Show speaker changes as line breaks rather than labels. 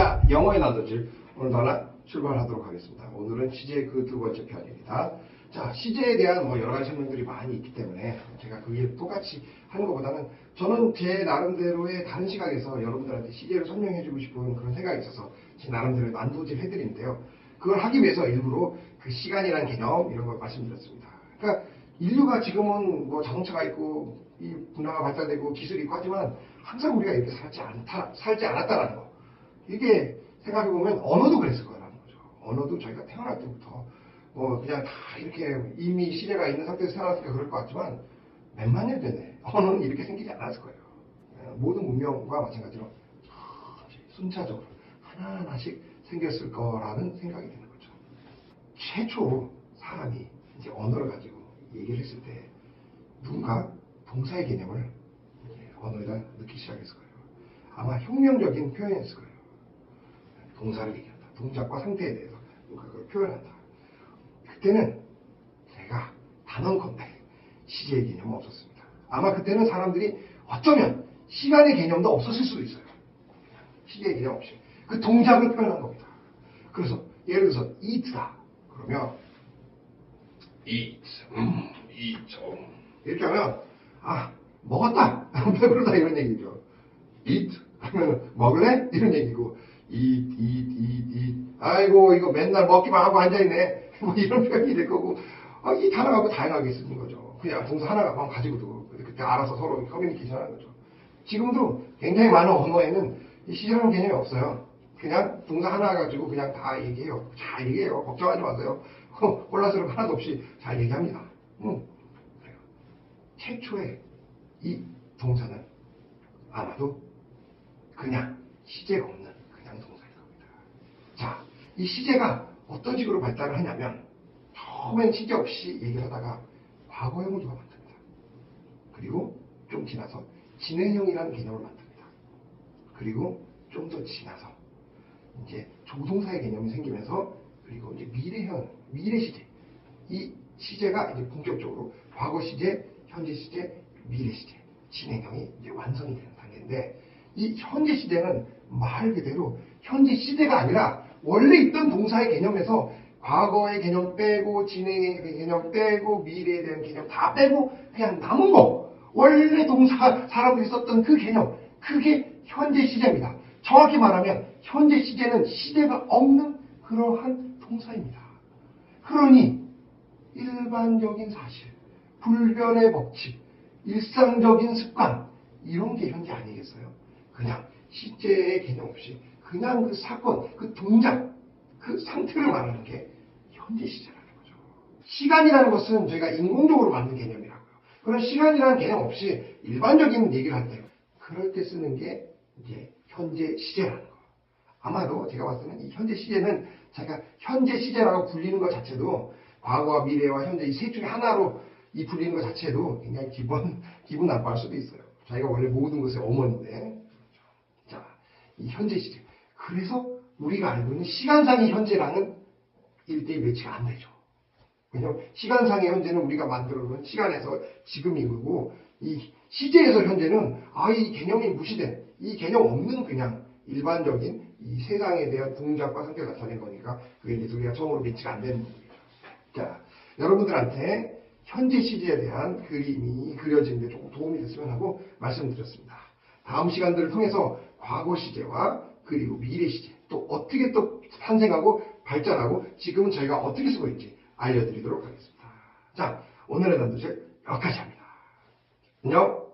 자, 영어의 난도질 오늘도 하나 출발하도록 하겠습니다. 오늘은 시제 그 두 번째 편입니다. 자, 시제에 대한 뭐 여러 가지 설명들이 많이 있기 때문에 제가 그게 똑같이 하는 것보다는 저는 제 나름대로의 다른 시각에서 여러분들한테 시제를 설명해주고 싶은 그런 생각이 있어서 제 나름대로 난도질 해드리는데요. 그걸 하기 위해서 일부러 그 시간이라는 개념 이런 걸 말씀드렸습니다. 그러니까 인류가 지금은 뭐 자동차가 있고 이 문화가 발달되고 기술이 있고 하지만 항상 우리가 이렇게 살지 않다, 살지 않았다라는 거. 이게 생각해보면 언어도 그랬을 거라는 거죠. 언어도 저희가 태어날 때부터 뭐 그냥 다 이렇게 이미 시대가 있는 상태에서 태어났으니까 그럴 것 같지만 몇만 년 전에 언어는 이렇게 생기지 않았을 거예요. 예, 모든 문명과 마찬가지로 순차적으로 하나하나씩 생겼을 거라는 생각이 드는 거죠. 최초 사람이 이제 언어를 가지고 얘기를 했을 때 누군가 동사의 개념을 언어에다 넣기 시작했을 거예요. 아마 혁명적인 표현이었을 거예요. 동사를 얘기한다. 동작과 상태에 대해서 그걸 표현한다. 그때는 제가 단언컨대 시제의 개념은 없었습니다. 아마 그때는 사람들이 어쩌면 시간의 개념도 없었을 수도 있어요. 시제의 개념 없이. 그 동작을 표현한 겁니다. 그래서 예를 들어서 eat다. 그러면 eat, 음, eat, 음. 이렇게 하면 아 먹었다, 배부르다 이런 얘기죠. eat 하면 먹을래 이런 얘기고 eat, eat, eat, eat. 아이고 이거 맨날 먹기만 하고 앉아 있네. 뭐 이런 표현이 될 거고 아, 이 단어가 뭐 다양하게 쓰는 거죠. 그냥 동사 하나가 가지고도 그때 알아서 서로 커뮤니케이션 하는 거죠. 지금도 굉장히 많은 언어에는 이 시제라는 개념이 없어요. 그냥 동사 하나 가지고 그냥 다 얘기해요. 잘 얘기해요. 걱정하지 마세요. 혼란스러움 하나도 없이 잘 얘기합니다. 음. 최초의 이 동사는 아마도 그냥 시제가 없는 그냥 동사일 겁니다. 자, 이 시제가 어떤 식으로 발달을 하냐면 처음엔 시제 없이 얘기를 하다가 과거형을 누가 만듭니다. 그리고 좀 지나서 진행형이라는 개념을 만듭니다. 그리고 좀 더 지나서 이제 조동사의 개념이 생기면서 그리고 이제 미래형, 미래 시제. 이 시제가 이제 본격적으로 과거 시제, 현재 시제, 미래 시제, 진행형이 이제 완성이 되는 단계인데 이 현재 시제는 말 그대로 현재 시제가 아니라 원래 있던 동사의 개념에서 과거의 개념 빼고 진행의 개념 빼고 미래에 대한 개념 다 빼고 그냥 남은 거 원래 동사 사람들이 썼던 그 개념 그게 현재 시제입니다. 정확히 말하면 현재 시제는 시제가 없는 그러한 동사입니다. 그러니 일반적인 사실, 불변의 법칙, 일상적인 습관 이런 게 현재 아니겠어요? 그냥 시제의 개념 없이 그냥 그 사건, 그 동작, 그 상태를 말하는 게 현재 시제라는 거죠. 시간이라는 것은 저희가 인공적으로 만든 개념이라고요. 그런 시간이라는 개념 없이 일반적인 얘기를 할 때, 그럴 때 쓰는 게 이제 현재 시제라는 거. 아마도 제가 봤을 때는 이 현재 시제는 자기가 현재 시제라고 불리는 것 자체도 과거와 미래와 현재 이셋 중에 하나로 이 불리는 것 자체도 굉장히 기분, 기분 나빠할 수도 있어요. 자기가 원래 모든 것의 어머니인데. 자, 이 현재 시제. 그래서 우리가 알고 있는 시간상의 현재랑은 1대1 매치가 안 되죠. 왜냐면 시간상의 현재는 우리가 만들어 놓은 시간에서 지금인 거고 이 시제에서 현재는 아 이 개념이 무시된 이 개념 없는 그냥 일반적인 이 세상에 대한 동작과 상태가 나타낸 거니까 그게 이제 우리가 처음으로 매치가 안 되는 거죠. 자, 여러분들한테 현재 시제에 대한 그림이 그려지는데 조금 도움이 됐으면 하고 말씀드렸습니다. 다음 시간들을 통해서 과거 시제와 그리고 미래 시제 또 어떻게 또 탄생하고 발전하고 지금은 저희가 어떻게 쓰고 있는지 알려드리도록 하겠습니다. 자, 오늘의 단도질 여기까지 합니다. 안녕!